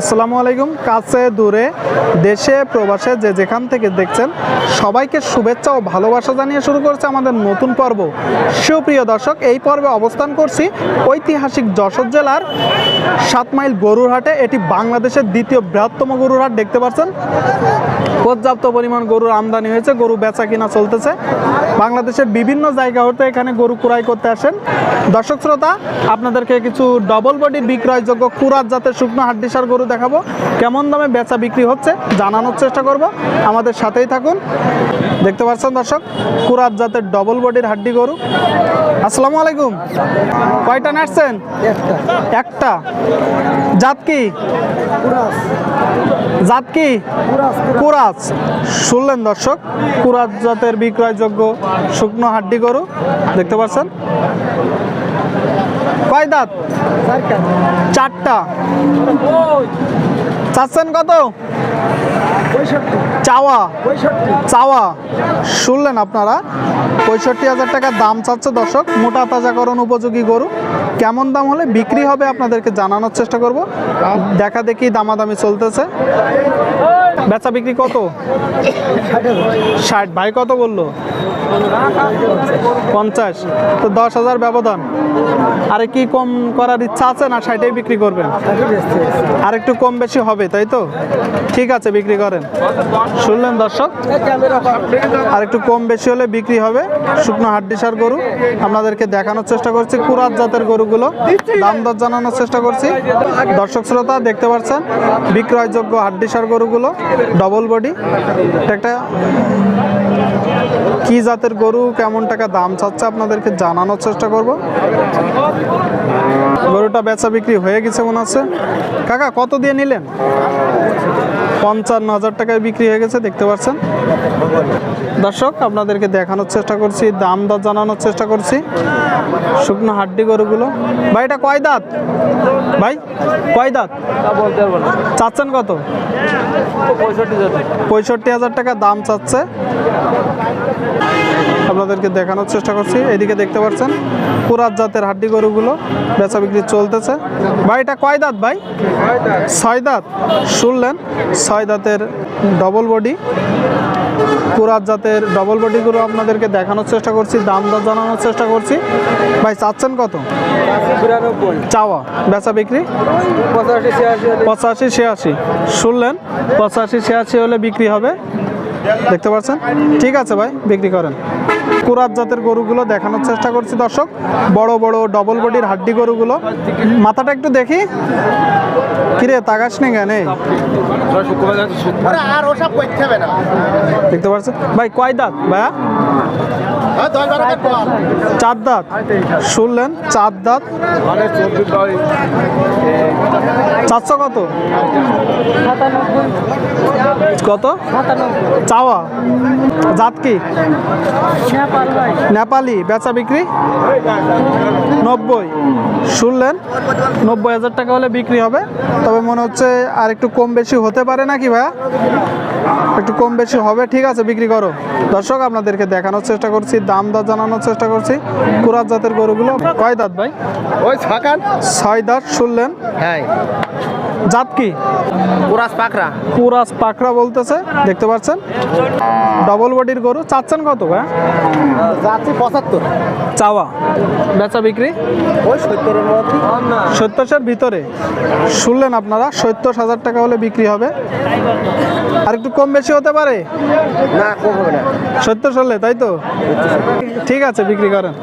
আসসালামু আলাইকুম, কাছে, দূরে, দেশে, প্রবাসে, যে যেখান থেকে দেখছেন, সবাইকে শুভেচ্ছা ও ভালোবাসা জানিয়ে শুরু করছে আমাদের নতুন পর্ব। সুপ্রিয় দর্শক, এই পর্বে অবস্থান করছি ঐতিহাসিক যশোর জেলার সাত মাইল গরুর হাটে এটি বাংলাদেশের দ্বিতীয় বৃহত্তম গরুর হাট দেখতে পাচ্ছেন? পর্যাপ্ত পরিমাণ গরুর আমদানি হয়েছে, গরু বেচা কিনা চলতেছে। বাংলাদেশের বিভিন্ন জায়গা হতে এখানে গরু ক্রয় করতে আসেন। দর্শক শ্রোতা, আপনাদেরকে কিছু ডবল বডি বিক্রয়যোগ্য কুরাত জাতের শুকনো হাড্ডিসার গরু দেখাবো। কেমন দামে বেচা বিক্রি হচ্ছে জানানোর চেষ্টা করব। আমাদের সাথেই থাকুন। দেখতে পাচ্ছেন দর্শক কুরাত জাতের ডবল বডির হাড্ডি গরু। আসসালামু আলাইকুম। কয়টা নাচছেন একটা। জাত কি? জাত কি? কুরাজ শুনলেন দর্শক কুরাজ জাতের বিক্রয়যোগ্য শুকনো হাড্ডি গরু। দেখতে পাচ্ছেন? কয় দাঁত? চারটা। চাচ্ছেন কত? চাওয়া। চাওয়া। শুনলেন আপনারা? পঁয়ষট্টি হাজার টাকা দাম চাচ্ছে দর্শক। মোটা তাজাকরণ উপযোগী গরু। কেমন দাম হলে বিক্রি হবে আপনাদেরকে জানানোর চেষ্টা করব। দেখা দেখি দামাদামি চলতেছে। বেচা বিক্রি কত? ষাট। ভাই কত বলল? পঞ্চাশ। তো দশ হাজার ব্যবধান। আরে কি কম করার ইচ্ছা আছে না ষাটেই বিক্রি করবেন? আর একটু কম বেশি হবে, তাই তো? ঠিক আছে, বিক্রি করেন। শুনলেন দর্শক? আর একটু কম বেশি হলে বিক্রি হবে। শুকনো হাড্ডিসার গরু। আপনাদেরকে দেখানোর চেষ্টা করছি, কুরাত জাতের গরুগুলো। দাম দর জানানোর চেষ্টা করছি। দর্শক শ্রোতা, দেখতে পাচ্ছেন? বিক্রয়যোগ্য হাড্ডিসার গরুগুলো। ডবল বডি একটা কি জাতের গরু, কেমন টাকা দাম চাচ্ছে আপনাদেরকে জানানোর চেষ্টা করব। গরুটা বেচা বিক্রি হয়ে গেছে মনে হচ্ছে। কাকা, কত দিয়ে নিলেন? পঞ্চান্ন হাজার টাকায় বিক্রি হয়ে গেছে, দেখতে পাচ্ছেন। দর্শক, আপনাদেরকে দেখানোর চেষ্টা করছি, দাম দর জানানোর চেষ্টা করছি। শুকনো হাড্ডি গরুগুলো। ভাই, এটা কয় দাঁত? ভাই, কয় দাঁত? চাচ্ছেন কত? পঁয়ষট্টি হাজার টাকা দাম চাচ্ছে। আপনাদেরকে দেখানোর চেষ্টা করছি। এদিকে দেখতে পাচ্ছেন, কুরাত জাতের হাড্ডি গরুগুলো বেচা বিক্রি চলতেছে। ভাই, এটা কয় দাঁত ভাই? ছয় দাঁত। শুনলেন ছয় দাঁতের ডবল বডি কুরাত জাতের ডবল বডিগুলো আপনাদেরকে দেখানোর চেষ্টা করছি দাম দর জানানোর চেষ্টা করছি। ভাই চাচ্ছেন কত? চাওয়া বেচা বিক্রি? পঁচাশি ছিয়াশি পঁচাশি ছিয়াশি। শুনলেন পঁচাশি ছিয়াশি হলে বিক্রি হবে। দেখতে পাচ্ছেন? ঠিক আছে ভাই বিক্রি করেন। কুরাত জাতের গরুগুলো দেখানোর চেষ্টা করছি দর্শক। বড় বড় ডবল বডির হাড্ডি গরুগুলো। মাথাটা একটু দেখি। কিরে তাকাস নি কেন? দেখতে পাচ্ছি ভাই কয় দাঁত ভাইয়া? চার দাঁত। শুনলেন, চার দাঁত। চারশো কত? কত? চাওয়া। জাত কি? নেপালি, বেচা বিক্রি? নব্বই। শুনলেন, নব্বই হাজার টাকা হলে বিক্রি হবে। তবে মনে হচ্ছে আর একটু কম বেশি হতে পারে নাকি ভাইয়া? একটু কম বেশি হবে, ঠিক আছে, বিক্রি করো। দর্শক, আপনাদেরকে দেখানোর চেষ্টা করছি, দাম দর জানানোর চেষ্টা করছি। কুরাত জাতের গরুগুলো কয় দাঁত ভাই? ওই ছয় দাঁত শুনলেন। হ্যাঁ। জাত কি? কুরাস পাকড়া। কুরাস পাকড়া বলতেছে দেখতে পাচ্ছেন? ডবল বডির গরু চাচ্ছেন কত ভাই? যাচ্ছি পঁচাত্তর। চাওয়া। বেচা বিক্রি? ওই সত্তরের মধ্যে। সত্তরের ভিতরে। শুনলেন আপনারা সত্তর হাজার টাকা হলে বিক্রি হবে। আর একটু কম বেশি হতে পারে? না কম হবে না। সত্তর হলে তাই তো? ঠিক আছে বিক্রি করেন।